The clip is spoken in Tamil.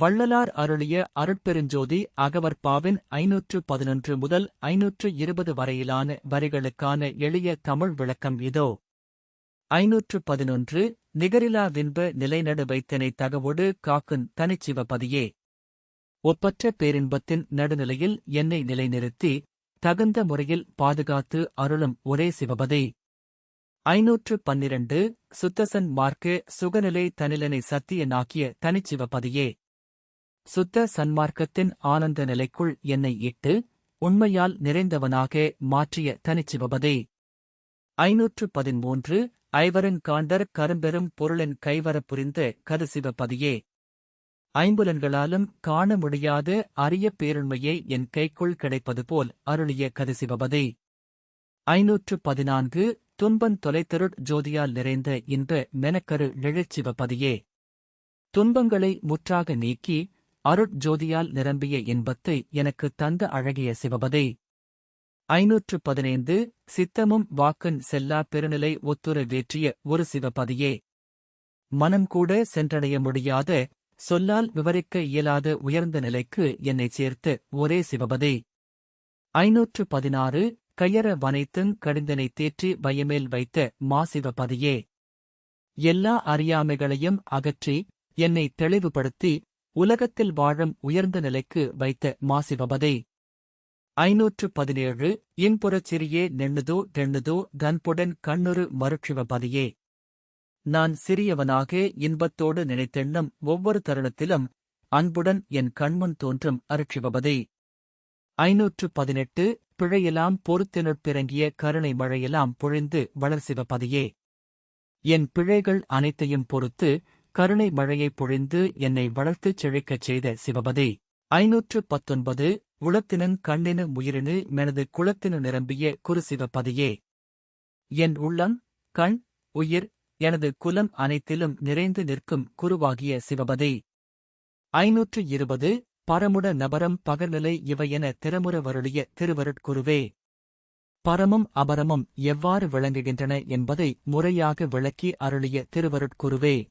வள்ளலார் அருளிய அருட்பெருஞ்சோதி அகவற்பாவின் ஐநூற்று பதினொன்று முதல் ஐநூற்று இருபது வரையிலான வரிகளுக்கான எளிய தமிழ் விளக்கம் இதோ. ஐநூற்று பதினொன்று நிகரிலா வின்ப நிலைநடு தகவோடு தகவொடு காக்குன் தனிச்சிவபதியே ஒப்பற்ற பேரின்பத்தின் நடுநிலையில் என்னை நிலைநிறுத்தி தகுந்த முறையில் பாதுகாத்து அருளும் ஒரே சிவபதி. ஐநூற்று பன்னிரண்டு சுத்தசன் மார்க்கு சுகநிலை தனிலனை சத்தியனாக்கிய தனிச்சிவபதியே சுத்த சன்மார்க்கத்தின் ஆனந்த நிலைக்குள் என்னை இட்டு உண்மையால் நிறைந்தவனாக மாற்றிய தனிச்சிவபதே. ஐநூற்று பதிமூன்று ஐவரின் காண்டர் கரும்பெரும் பொருளின் கைவரப் புரிந்த கருசிவபதியே ஐம்புலன்களாலும் காண முடியாத அரிய பேருண்மையை என் கைக்குள் கிடைப்பது போல் அருளிய கதசிவபதே. ஐநூற்று பதினான்கு துன்பன் தொலைத்தருட் ஜோதியால் நிறைந்த இன்ப மெனக்கரு நிழற்சிவபதியே துன்பங்களை முற்றாக நீக்கி அருட்ஜோதியால் நிரம்பிய இன்பத்தை எனக்கு தந்த அழகிய சிவபதே. ஐநூற்று பதினைந்து சித்தமும் வாக்கன் செல்லா பெருநிலை ஒத்துர வேற்றிய ஒரு சிவபதியே. மனம் கூட சென்றடைய முடியாத சொல்லால் விவரிக்க இயலாத உயர்ந்த நிலைக்கு என்னைச் சேர்த்து ஒரே சிவபதே. ஐநூற்று பதினாறு கையற வனைத்துங் கடிந்தனை தேற்றி பயமேல் வைத்த மாசிவபதியே எல்லா அறியாமைகளையும் அகற்றி என்னை தெளிவுபடுத்தி உலகத்தில் வாழும் உயர்ந்த நிலைக்கு வைத்த மாசிவபதே ஐநூற்று பதினேழு இன்புறச் சிறியே நெண்ணுதோ டெண்ணுதோ கன்புடன் கண்ணுறு மருட்சிவபதியே நான் சிறியவனாக இன்பத்தோடு நினைத்தெண்ணும் ஒவ்வொரு தருணத்திலும் அன்புடன் என் கண்முன் தோன்றும் அருட்சிவபதே ஐநூற்று பதினெட்டு பிழையெல்லாம் பொறுத்தினுட்பிறங்கிய கருணை மழையெல்லாம் பொழிந்து வளர்சிவபதியே என் பிழைகள் அனைத்தையும் பொறுத்து கருணை மழையை பொழிந்து என்னை வளர்த்துச் செழிக்கச் செய்த சிவபதே. ஐநூற்று பத்தொன்பது உளத்தினன் கண்ணினு உயிரினு மெனது குளத்தினு நிரம்பிய குருசிவபதியே என் உள்ளம் கண் உயிர் எனது குலம் அனைத்திலும் நிறைந்து நிற்கும் குருவாகிய சிவபதே. ஐநூற்று இருபது பரமுட நபரம் பகர்நிலை இவையென திறமுற வருளிய திருவருட்குருவே. பரமும் அபரமும் எவ்வாறு விளங்குகின்றன என்பதை முறையாக விளக்கி அருளிய திருவருட்குருவே.